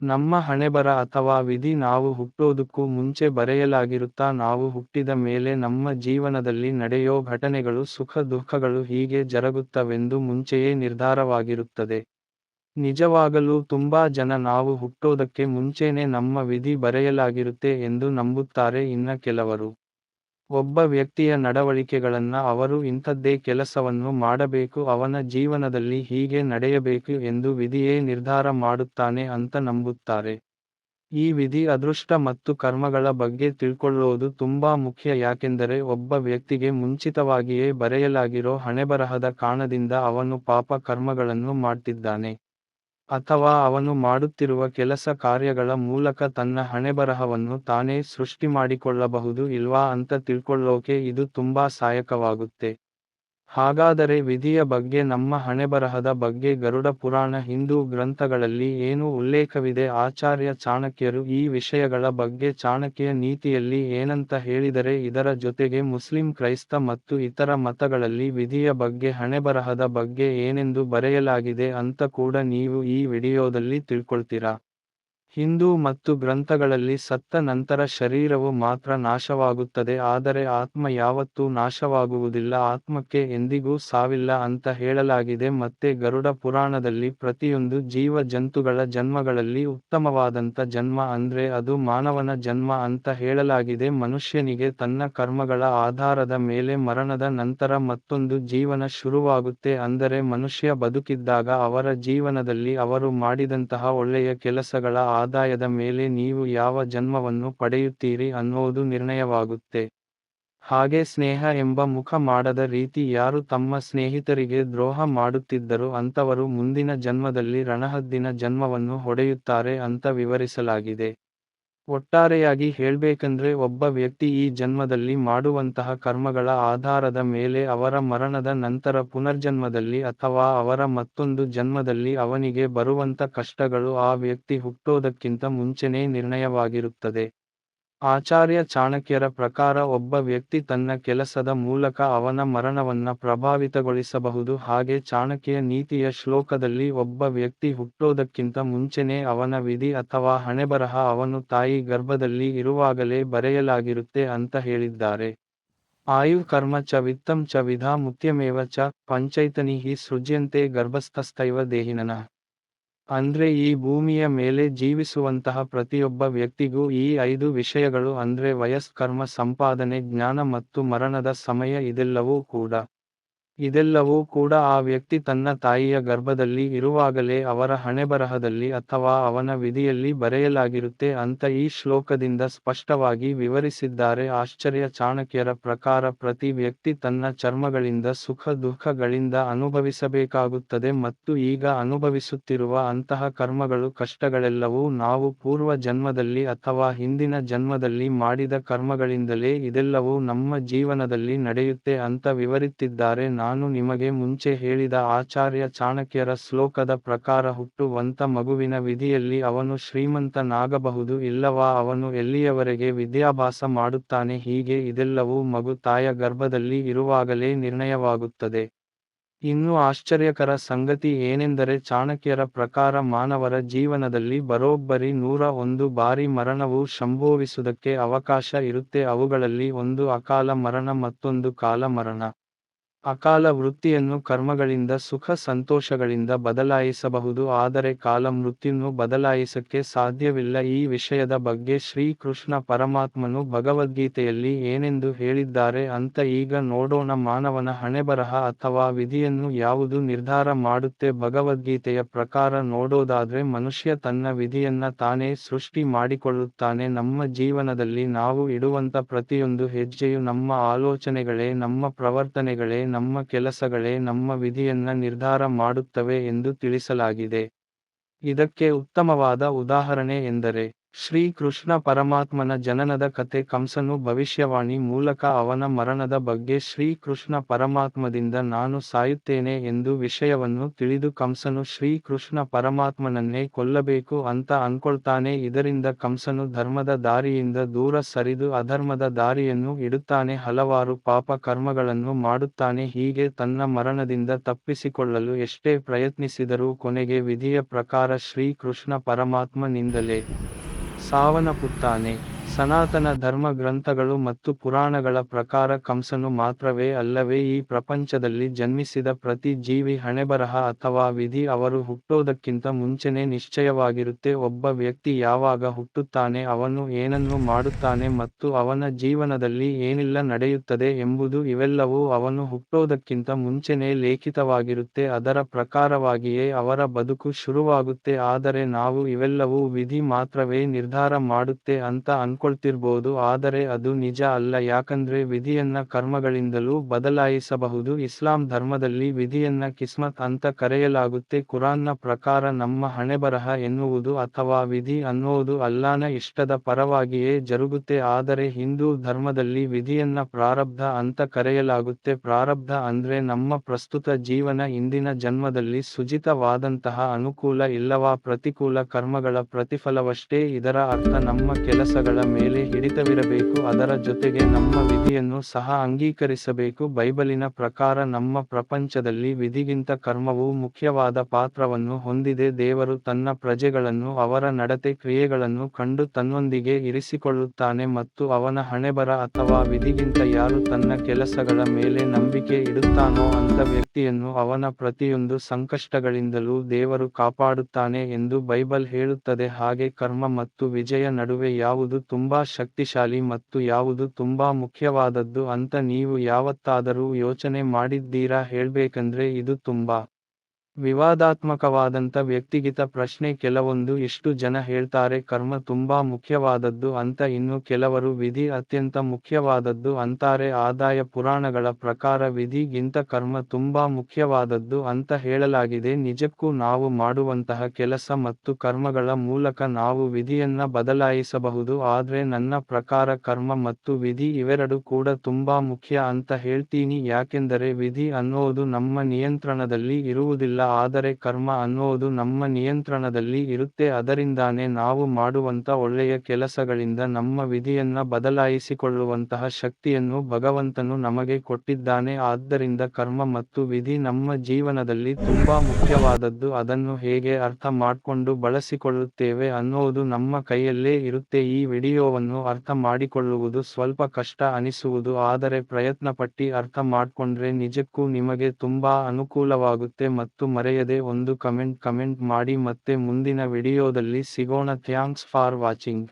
ನಮ್ಮ ಹಣೆಬರ ಅಥವಾ ವಿಧಿ ನಾವು ಹುಟ್ಟೋದಕ್ಕೂ ಮುಂಚೆ ಬರೆಯಲಾಗಿರುತ್ತಾ ನಾವು ಹುಟ್ಟಿದ ಮೇಲೆ ನಮ್ಮ ಜೀವನದಲ್ಲಿ ನಡೆಯೋ ಘಟನೆಗಳು ಸುಖ ದುಃಖಗಳು ಹೀಗೆ ಜರುಗುತ್ತವೆಂದು ಮುಂಚೆಯೇ ನಿರ್ಧಾರವಾಗಿರುತ್ತದೆ. ನಿಜವಾಗಲೂ ತುಂಬಾ ಜನ ನಾವು ಹುಟ್ಟೋದಕ್ಕೆ ಮುಂಚೆನೇ ನಮ್ಮ ವಿಧಿ ಬರೆಯಲಾಗಿರುತ್ತೆ ಎಂದು ನಂಬುತ್ತಾರೆ ಇನ್ನ ಕೆಲವರು. ಒಬ್ಬ ವ್ಯಕ್ತಿಯ ನಡವಳಿಕೆಗಳನ್ನ ಅವರು ಇಂಥದ್ದೇ ಕೆಲಸವನ್ನು ಮಾಡಬೇಕು, ಅವನ ಜೀವನದಲ್ಲಿ ಹೀಗೆ ನಡೆಯಬೇಕು ಎಂದು ವಿಧಿಯೇ ನಿರ್ಧಾರ ಮಾಡುತ್ತಾನೆ ಅಂತ ನಂಬುತ್ತಾರೆ. ಈ ವಿಧಿ ಅದೃಷ್ಟ ಮತ್ತು ಕರ್ಮಗಳ ಬಗ್ಗೆ ತಿಳ್ಕೊಳ್ಳೋದು ತುಂಬಾ ಮುಖ್ಯ, ಯಾಕೆಂದರೆ ಒಬ್ಬ ವ್ಯಕ್ತಿಗೆ ಮುಂಚಿತವಾಗಿಯೇ ಬರೆಯಲಾಗಿರೋ ಹಣೆಬರಹದ ಕಾರಣದಿಂದ ಅವನು ಪಾಪ ಕರ್ಮಗಳನ್ನು ಮಾಡ್ತಿದ್ದಾನೆ. ಅಥವಾ ಅವನು ಮಾಡುತ್ತಿರುವ ಕೆಲಸ ಕಾರ್ಯಗಳ ಮೂಲಕ ತನ್ನ ಹಣೆಬರಹವನ್ನು ತಾನೇ ಸೃಷ್ಟಿ ಮಾಡಿಕೊಳ್ಳಬಹುದು ಇಲ್ವಾ ಅಂತ ತಿಳ್ಕೊಳ್ಳೋಕೆ ಇದು ತುಂಬಾ ಸಹಾಯಕವಾಗುತ್ತೆ. ಹಾಗಾದರೆ ವಿಧಿಯ ಬಗ್ಗೆ ನಮ್ಮ ಹಣೆಬರಹದ ಬಗ್ಗೆ ಗರುಡ ಪುರಾಣ ಹಿಂದೂ ಗ್ರಂಥಗಳಲ್ಲಿ ಏನು ಉಲ್ಲೇಖವಿದೆ? ಆಚಾರ್ಯ ಚಾಣಕ್ಯರು ಈ ವಿಷಯಗಳ ಬಗ್ಗೆ ಚಾಣಕ್ಯ ನೀತಿಯಲ್ಲಿ ಏನಂತ ಹೇಳಿದರೆ ಇದರ ಜೊತೆಗೆ ಮುಸ್ಲಿಂ, ಕ್ರೈಸ್ತ ಮತ್ತು ಇತರ ಮತಗಳಲ್ಲಿ ವಿಧಿಯ ಬಗ್ಗೆ ಹಣೆಬರಹದ ಬಗ್ಗೆ ಏನೆಂದು ಬರೆಯಲಾಗಿದೆ ಅಂತ ಕೂಡ ನೀವು ಈ ವಿಡಿಯೋದಲ್ಲಿ ತಿಳ್ಕೊಳ್ತೀರಾ? ಹಿಂದೂ ಮತ್ತು ಗ್ರಂಥಗಳಲ್ಲಿ ಸತ್ತ ನಂತರ ಶರೀರವು ಮಾತ್ರ ನಾಶವಾಗುತ್ತದೆ, ಆದರೆ ಆತ್ಮ ಯಾವತ್ತೂ ನಾಶವಾಗುವುದಿಲ್ಲ, ಆತ್ಮಕ್ಕೆ ಎಂದಿಗೂ ಸಾವಿಲ್ಲ ಅಂತ ಹೇಳಲಾಗಿದೆ. ಮತ್ತೆ ಗರುಡ ಪುರಾಣದಲ್ಲಿ ಪ್ರತಿಯೊಂದು ಜೀವ ಜಂತುಗಳ ಜನ್ಮಗಳಲ್ಲಿ ಉತ್ತಮವಾದಂಥ ಜನ್ಮ ಅಂದ್ರೆ ಅದು ಮಾನವನ ಜನ್ಮ ಅಂತ ಹೇಳಲಾಗಿದೆ. ಮನುಷ್ಯನಿಗೆ ತನ್ನ ಕರ್ಮಗಳ ಆಧಾರದ ಮೇಲೆ ಮರಣದ ನಂತರ ಮತ್ತೊಂದು ಜೀವನ ಶುರುವಾಗುತ್ತೆ. ಅಂದರೆ ಮನುಷ್ಯ ಬದುಕಿದ್ದಾಗ ಅವರ ಜೀವನದಲ್ಲಿ ಅವರು ಮಾಡಿದಂತಹ ಒಳ್ಳೆಯ ಕೆಲಸಗಳ ಆದಾಯದ ಮೇಲೆ ನೀವು ಯಾವ ಜನ್ಮವನ್ನು ಪಡೆಯುತ್ತೀರಿ ಅನ್ನೋದು ನಿರ್ಣಯವಾಗುತ್ತೆ. ಹಾಗೆ ಸ್ನೇಹ ಎಂಬ ಮುಖ ಮಾಡದ ರೀತಿ ಯಾರು ತಮ್ಮ ಸ್ನೇಹಿತರಿಗೆ ದ್ರೋಹ ಮಾಡುತ್ತಿದ್ದರು ಅಂತವರು ಮುಂದಿನ ಜನ್ಮದಲ್ಲಿ ರಣಹದ್ದಿನ ಜನ್ಮವನ್ನು ಹೊಡೆಯುತ್ತಾರೆ ಅಂತ ವಿವರಿಸಲಾಗಿದೆ. ಒಟ್ಟಾರೆಯಾಗಿ ಹೇಳಬೇಕಂದ್ರೆ ಒಬ್ಬ ವ್ಯಕ್ತಿ ಈ ಜನ್ಮದಲ್ಲಿ ಮಾಡುವಂತಹ ಕರ್ಮಗಳ ಆಧಾರದ ಮೇಲೆ ಅವರ ಮರಣದ ನಂತರ ಪುನರ್ಜನ್ಮದಲ್ಲಿ ಅಥವಾ ಅವರ ಮತ್ತೊಂದು ಜನ್ಮದಲ್ಲಿ ಅವನಿಗೆ ಬರುವಂತ ಕಷ್ಟಗಳು ಆ ವ್ಯಕ್ತಿ ಹುಟ್ಟೋದಕ್ಕಿಂತ ಮುಂಚೆನೇ ನಿರ್ಣಯವಾಗಿರುತ್ತದೆ. ಆಚಾರ್ಯ ಚಾಣಕ್ಯರ ಪ್ರಕಾರ ಒಬ್ಬ ವ್ಯಕ್ತಿ ತನ್ನ ಕೆಲಸದ ಮೂಲಕ ಅವನ ಮರಣವನ್ನ ಪ್ರಭಾವಿತಗೊಳಿಸಬಹುದು. ಹಾಗೆ ಚಾಣಕ್ಯ ನೀತಿಯ ಶ್ಲೋಕದಲ್ಲಿ ಒಬ್ಬ ವ್ಯಕ್ತಿ ಹುಟ್ಟೋದಕ್ಕಿಂತ ಮುಂಚೆನೇ ಅವನ ವಿಧಿ ಅಥವಾ ಹಣೆಬರಹ ಅವನು ತಾಯಿ ಗರ್ಭದಲ್ಲಿ ಇರುವಾಗಲೇ ಬರೆಯಲಾಗಿರುತ್ತೆ ಅಂತ ಹೇಳಿದ್ದಾರೆ. ಆಯು ಕರ್ಮ ಚ ವಿತ್ತಂ ಚ ವಿಧಾ ಮುತ್ಯಮೇವ ಚ ಪಂಚೈತನಿ ಹಿ ಸೃಜ್ಯಂತೆ ಗರ್ಭಸ್ಥಸ್ಥೈವ ದೇಹಿನನ. ಅಂದ್ರೆ ಈ ಭೂಮಿಯ ಮೇಲೆ ಜೀವಿಸುವಂತಹ ಪ್ರತಿಯೊಬ್ಬ ವ್ಯಕ್ತಿಗೂ ಈ ಐದು ವಿಷಯಗಳು ಅಂದ್ರೆ ವಯಸ್ಕರ್ಮ ಸಂಪಾದನೆ, ಜ್ಞಾನ ಮತ್ತು ಮರಣದ ಸಮಯ ಇದೆಲ್ಲವೂ ಕೂಡ. ಇದೆಲ್ಲವೂ ಕೂಡ ಆ ವ್ಯಕ್ತಿ ತನ್ನ ತಾಯಿಯ ಗರ್ಭದಲ್ಲಿ ಇರುವಾಗಲೇ ಅವರ ಹಣೆಬರಹದಲ್ಲಿ ಅಥವಾ ಅವನ ವಿಧಿಯಲ್ಲಿ ಬರೆಯಲಾಗಿರುತ್ತೆ ಅಂತ ಈ ಶ್ಲೋಕದಿಂದ ಸ್ಪಷ್ಟವಾಗಿ ವಿವರಿಸಿದ್ದಾರೆ. ಆಶ್ಚರ್ಯ ಚಾಣಕ್ಯರ ಪ್ರಕಾರ ಪ್ರತಿ ವ್ಯಕ್ತಿ ತನ್ನ ಚರ್ಮಗಳಿಂದ ಸುಖ ದುಃಖಗಳಿಂದ ಅನುಭವಿಸಬೇಕಾಗುತ್ತದೆ ಮತ್ತು ಈಗ ಅನುಭವಿಸುತ್ತಿರುವ ಅಂತಹ ಕರ್ಮಗಳು ಕಷ್ಟಗಳೆಲ್ಲವೂ ನಾವು ಪೂರ್ವ ಜನ್ಮದಲ್ಲಿ ಅಥವಾ ಹಿಂದಿನ ಜನ್ಮದಲ್ಲಿ ಮಾಡಿದ ಕರ್ಮಗಳಿಂದಲೇ ಇದೆಲ್ಲವೂ ನಮ್ಮ ಜೀವನದಲ್ಲಿ ನಡೆಯುತ್ತೆ ಅಂತ ವಿವರಿತ್ತಿದ್ದಾರೆ. ನಾನು ನಿಮಗೆ ಮುಂಚೆ ಹೇಳಿದ ಆಚಾರ್ಯ ಚಾಣಕ್ಯರ ಶ್ಲೋಕದ ಪ್ರಕಾರ ಹುಟ್ಟುವಂತ ಮಗುವಿನ ವಿಧಿಯಲ್ಲಿ ಅವನು ಶ್ರೀಮಂತನಾಗಬಹುದು ಇಲ್ಲವಾ ಅವನು ಎಲ್ಲಿಯವರೆಗೆ ವಿದ್ಯಾಭ್ಯಾಸ ಮಾಡುತ್ತಾನೆ ಹೀಗೆ ಇದೆಲ್ಲವೂ ಮಗು ತಾಯ ಗರ್ಭದಲ್ಲಿ ಇರುವಾಗಲೇ ನಿರ್ಣಯವಾಗುತ್ತದೆ. ಇನ್ನು ಆಶ್ಚರ್ಯಕರ ಸಂಗತಿ ಏನೆಂದರೆ ಚಾಣಕ್ಯರ ಪ್ರಕಾರ ಮಾನವರ ಜೀವನದಲ್ಲಿ ಬರೋಬ್ಬರಿ ನೂರ ಒಂದು ಬಾರಿ ಮರಣವು ಸಂಭವಿಸುವುದಕ್ಕೆ ಅವಕಾಶ ಇರುತ್ತೆ ಅವುಗಳಲ್ಲಿ ಒಂದು ಅಕಾಲ ಮರಣ ಮತ್ತೊಂದು ಕಾಲ ಮರಣ. ಅಕಾಲ ವೃತ್ತಿಯನ್ನು ಕರ್ಮಗಳಿಂದ, ಸುಖ ಸಂತೋಷಗಳಿಂದ ಬದಲಾಯಿಸಬಹುದು. ಆದರೆ ಕಾಲ ಮೃತ್ಯುನ್ನು ಬದಲಾಯಿಸಕ್ಕೆ ಸಾಧ್ಯವಿಲ್ಲ. ಈ ವಿಷಯದ ಬಗ್ಗೆ ಶ್ರೀಕೃಷ್ಣ ಪರಮಾತ್ಮನು ಭಗವದ್ಗೀತೆಯಲ್ಲಿ ಏನೆಂದು ಹೇಳಿದ್ದಾರೆ ಅಂತ ಈಗ ನೋಡೋಣ. ಮಾನವನ ಹಣೆಬರಹ ಅಥವಾ ವಿಧಿಯನ್ನು ಯಾವುದು ನಿರ್ಧಾರ ಮಾಡುತ್ತೆ? ಭಗವದ್ಗೀತೆಯ ಪ್ರಕಾರ ನೋಡೋದಾದ್ರೆ ಮನುಷ್ಯ ತನ್ನ ವಿಧಿಯನ್ನ ತಾನೇ ಸೃಷ್ಟಿ ಮಾಡಿಕೊಳ್ಳುತ್ತಾನೆ. ನಮ್ಮ ಜೀವನದಲ್ಲಿ ನಾವು ಇಡುವಂತ ಪ್ರತಿಯೊಂದು ಹೆಜ್ಜೆಯು ನಮ್ಮ ಆಲೋಚನೆಗಳೇ, ನಮ್ಮ ಪ್ರವರ್ತನೆಗಳೇ ನಮ್ಮ ಕೆಲಸಗಳೇ ನಮ್ಮ ವಿಧಿಯನ್ನ ನಿರ್ಧಾರ ಮಾಡುತ್ತವೆ ಎಂದು ತಿಳಿಸಲಾಗಿದೆ. ಇದಕ್ಕೆ ಉತ್ತಮವಾದ ಉದಾಹರಣೆ ಎಂದರೆ ಶ್ರೀ ಕೃಷ್ಣ ಪರಮಾತ್ಮನ ಜನನದ ಕಥೆ ಕಂಸನು ಭವಿಷ್ಯವಾಣಿ ಮೂಲಕ ಅವನ ಮರಣದ ಬಗ್ಗೆ ಶ್ರೀಕೃಷ್ಣ ಪರಮಾತ್ಮದಿಂದ ನಾನು ಸಾಯುತ್ತೇನೆ ಎಂದು ವಿಷಯವನ್ನು ತಿಳಿದು ಕಂಸನು ಶ್ರೀ ಕೃಷ್ಣ ಪರಮಾತ್ಮನನ್ನೇ ಕೊಲ್ಲಬೇಕು ಅಂತ ಅನ್ಕೊಳ್ತಾನೆ. ಇದರಿಂದ ಕಂಸನು ಧರ್ಮದ ದಾರಿಯಿಂದ ದೂರ ಸರಿದು ಅಧರ್ಮದ ದಾರಿಯನ್ನು ಇಡುತ್ತಾನೆ. ಹಲವಾರು ಪಾಪ ಕರ್ಮಗಳನ್ನು ಮಾಡುತ್ತಾನೆ. ಹೀಗೆ ತನ್ನ ಮರಣದಿಂದ ತಪ್ಪಿಸಿಕೊಳ್ಳಲು ಎಷ್ಟೇ ಪ್ರಯತ್ನಿಸಿದರೂ ಕೊನೆಗೆ ವಿಧಿಯ ಪ್ರಕಾರ ಶ್ರೀಕೃಷ್ಣ ಪರಮಾತ್ಮನಿಂದಲೇ ಸಾವನ್ನಪ್ಪುತ್ತಾನೆ ಸನಾತನ ಧರ್ಮ ಗ್ರಂಥಗಳು ಮತ್ತು ಪುರಾಣಗಳ ಪ್ರಕಾರ ಕಂಸನು ಮಾತ್ರವೇ ಅಲ್ಲವೇ ಈ ಪ್ರಪಂಚದಲ್ಲಿ ಜನ್ಮಿಸಿದ ಪ್ರತಿ ಜೀವಿ ಹಣೆಬರಹ ಅಥವಾ ವಿಧಿ ಅವರು ಹುಟ್ಟೋದಕ್ಕಿಂತ ಮುಂಚೆನೇ ನಿಶ್ಚಯವಾಗಿರುತ್ತೆ. ಒಬ್ಬ ವ್ಯಕ್ತಿ ಯಾವಾಗ ಹುಟ್ಟುತ್ತಾನೆ, ಅವನು ಏನನ್ನು ಮಾಡುತ್ತಾನೆ ಮತ್ತು ಅವನ ಜೀವನದಲ್ಲಿ ಏನಿಲ್ಲ ನಡೆಯುತ್ತದೆ ಎಂಬುದು ಇವೆಲ್ಲವೂ ಅವನು ಹುಟ್ಟೋದಕ್ಕಿಂತ ಮುಂಚೆನೇ ಲೇಖಿತವಾಗಿರುತ್ತೆ. ಅದರ ಪ್ರಕಾರವಾಗಿಯೇ ಅವರ ಬದುಕು ಶುರುವಾಗುತ್ತೆ, ಆದರೆ ನಾವು ಇವೆಲ್ಲವೂ ವಿಧಿ ಮಾತ್ರವೇ ನಿರ್ಧಾರ ಮಾಡುತ್ತೆ ಅಂತ ಅನ್ಕೊಳ್ತಿರ್ಬೋದು ಆದರೆ ಅದು ನಿಜ ಅಲ್ಲ. ಯಾಕಂದ್ರೆ ವಿಧಿಯನ್ನ ಕರ್ಮಗಳಿಂದಲೂ ಬದಲಾಯಿಸಬಹುದು. ಇಸ್ಲಾಂ ಧರ್ಮದಲ್ಲಿ ವಿಧಿಯನ್ನ ಕಿಸ್ಮತ್ ಅಂತ ಕರೆಯಲಾಗುತ್ತೆ. ಕುರಾನ್ನ ಪ್ರಕಾರ ನಮ್ಮ ಹಣೆಬರಹ ಎನ್ನುವುದು ಅಥವಾ ವಿಧಿ ಅನ್ನೋದು ಅಲ್ಲಾನ ಇಷ್ಟದ ಪರವಾಗಿಯೇ ಜರುಗುತ್ತೆ. ಆದರೆ ಹಿಂದೂ ಧರ್ಮದಲ್ಲಿ ವಿಧಿಯನ್ನ ಪ್ರಾರಬ್ಧ ಅಂತ ಕರೆಯಲಾಗುತ್ತೆ. ಪ್ರಾರಬ್ಧ ಅಂದ್ರೆ ನಮ್ಮ ಪ್ರಸ್ತುತ ಜೀವನ ಇಂದಿನ ಜನ್ಮದಲ್ಲಿ ಸುಜಿತವಾದಂತಹ ಅನುಕೂಲ ಇಲ್ಲವಾ ಪ್ರತಿಕೂಲ ಕರ್ಮಗಳ ಪ್ರತಿಫಲವಷ್ಟೇ ಇದರ ಅರ್ಥ ನಮ್ಮ ಕೆಲಸಗಳ ಮೇಲೆ ಹಿಡಿತವಿರಬೇಕು, ಅದರ ಜೊತೆಗೆ ನಮ್ಮ ವಿಧಿಯನ್ನು ಸಹ ಅಂಗೀಕರಿಸಬೇಕು. ಬೈಬಲಿನ ಪ್ರಕಾರ ನಮ್ಮ ಪ್ರಪಂಚದಲ್ಲಿ ವಿಧಿಗಿಂತ ಕರ್ಮವು ಮುಖ್ಯವಾದ ಪಾತ್ರವನ್ನು ಹೊಂದಿದೆ. ದೇವರು ತನ್ನ ಪ್ರಜೆಗಳನ್ನು, ಅವರ ನಡತೆ, ಕ್ರಿಯೆಗಳನ್ನು ಕಂಡು ತನ್ನೊಂದಿಗೆ ಇರಿಸಿಕೊಳ್ಳುತ್ತಾನೆ ಮತ್ತು ಅವನ ಹಣೆಬರ ಅಥವಾ ವಿಧಿಗಿಂತ ಯಾರು ತನ್ನ ಕೆಲಸಗಳ ಮೇಲೆ ನಂಬಿಕೆ ಇಡುತ್ತಾನೋ ಅಂತ ವ್ಯಕ್ತಿಯನ್ನು ಅವನ ಪ್ರತಿಯೊಂದು ಸಂಕಷ್ಟಗಳಿಂದಲೂ ದೇವರು ಕಾಪಾಡುತ್ತಾನೆ ಎಂದು ಬೈಬಲ್ ಹೇಳುತ್ತದೆ. ಹಾಗೆ ಕರ್ಮ ಮತ್ತು ವಿಜಯ ನಡುವೆ ಯಾವುದು ತುಂಬಾ ಶಕ್ತಿಶಾಲಿ ಮತ್ತು ಯಾವುದು ತುಂಬಾ ಮುಖ್ಯವಾದದ್ದು ಅಂತ ನೀವು ಯಾವತ್ತಾದರೂ ಯೋಚನೆ ಮಾಡಿದ್ದೀರಾ ಹೇಳ್ಬೇಕಂದ್ರೆ ಇದು ತುಂಬಾ ವಿವಾದಾತ್ಮಕವಾದಂತ ವ್ಯಕ್ತಿಗಿತ ಪ್ರಶ್ನೆ ಕೆಲವೊಂದು ಎಷ್ಟು ಜನ ಹೇಳ್ತಾರೆ, ಕರ್ಮ ತುಂಬಾ ಮುಖ್ಯವಾದದ್ದು ಅಂತ ಇನ್ನು ಕೆಲವರು ವಿಧಿ ಅತ್ಯಂತ ಮುಖ್ಯವಾದದ್ದು ಅಂತಾರೆ, ಆದಾಯ ಪುರಾಣಗಳ ಪ್ರಕಾರ ವಿಧಿಗಿಂತ ಕರ್ಮ ತುಂಬಾ ಮುಖ್ಯವಾದದ್ದು ಅಂತ ಹೇಳಲಾಗಿದೆ. ನಿಜಕ್ಕೂ ನಾವು ಮಾಡುವಂತಹ ಕೆಲಸ ಮತ್ತು ಕರ್ಮಗಳ ಮೂಲಕ ನಾವು ವಿಧಿಯನ್ನ ಬದಲಾಯಿಸಬಹುದು, ಆದ್ರೆ ನನ್ನ ಪ್ರಕಾರ ಕರ್ಮ ಮತ್ತು ವಿಧಿ ಇವೆರಡು ಕೂಡ ತುಂಬಾ ಮುಖ್ಯ ಅಂತ ಹೇಳ್ತೀನಿ. ಯಾಕೆಂದರೆ ವಿಧಿ ಅನ್ನೋದು ನಮ್ಮ ನಿಯಂತ್ರಣದಲ್ಲಿ ಇರುವುದಿಲ್ಲ. ಆದರೆ ಕರ್ಮ ಅನ್ನೋದು ನಮ್ಮ ನಿಯಂತ್ರಣದಲ್ಲಿ ಇರುತ್ತೆ. ಅದರಿಂದಾನೇ ನಾವು ಮಾಡುವಂತ ಒಳ್ಳೆಯ ಕೆಲಸಗಳಿಂದ ನಮ್ಮ ವಿಧಿಯನ್ನ ಬದಲಾಯಿಸಿಕೊಳ್ಳುವಂತಹ ಶಕ್ತಿಯನ್ನು ಭಗವಂತನು ನಮಗೆ ಕೊಟ್ಟಿದ್ದಾನೆ. ಆದ್ದರಿಂದ ಕರ್ಮ ಮತ್ತು ವಿಧಿ ನಮ್ಮ ಜೀವನದಲ್ಲಿ ತುಂಬಾ ಮುಖ್ಯವಾದದ್ದು. ಅದನ್ನು ಹೇಗೆ ಅರ್ಥ ಮಾಡಿಕೊಂಡು ಬಳಸಿಕೊಳ್ಳುತ್ತೇವೆ ಅನ್ನೋದು ನಮ್ಮ ಕೈಯಲ್ಲೇ ಇರುತ್ತೆ. ಈ ವಿಡಿಯೋವನ್ನು ಅರ್ಥ ಮಾಡಿಕೊಳ್ಳುವುದು ಸ್ವಲ್ಪ ಕಷ್ಟ ಅನಿಸುವುದು, ಆದರೆ ಪ್ರಯತ್ನಪಟ್ಟಿ ಅರ್ಥ ಮಾಡಿಕೊಂಡ್ರೆ ನಿಜಕ್ಕೂ ನಿಮಗೆ ತುಂಬಾ ಅನುಕೂಲವಾಗುತ್ತೆ ಮತ್ತು ಮರೆಯದೆ ಒಂದು ಕಮೆಂಟ್ ಕಮೆಂಟ್ ಮಾಡಿ ಮತ್ತೆ ಮುಂದಿನ ವಿಡಿಯೋದಲ್ಲಿ ಸಿಗೋಣ. Thanks for watching.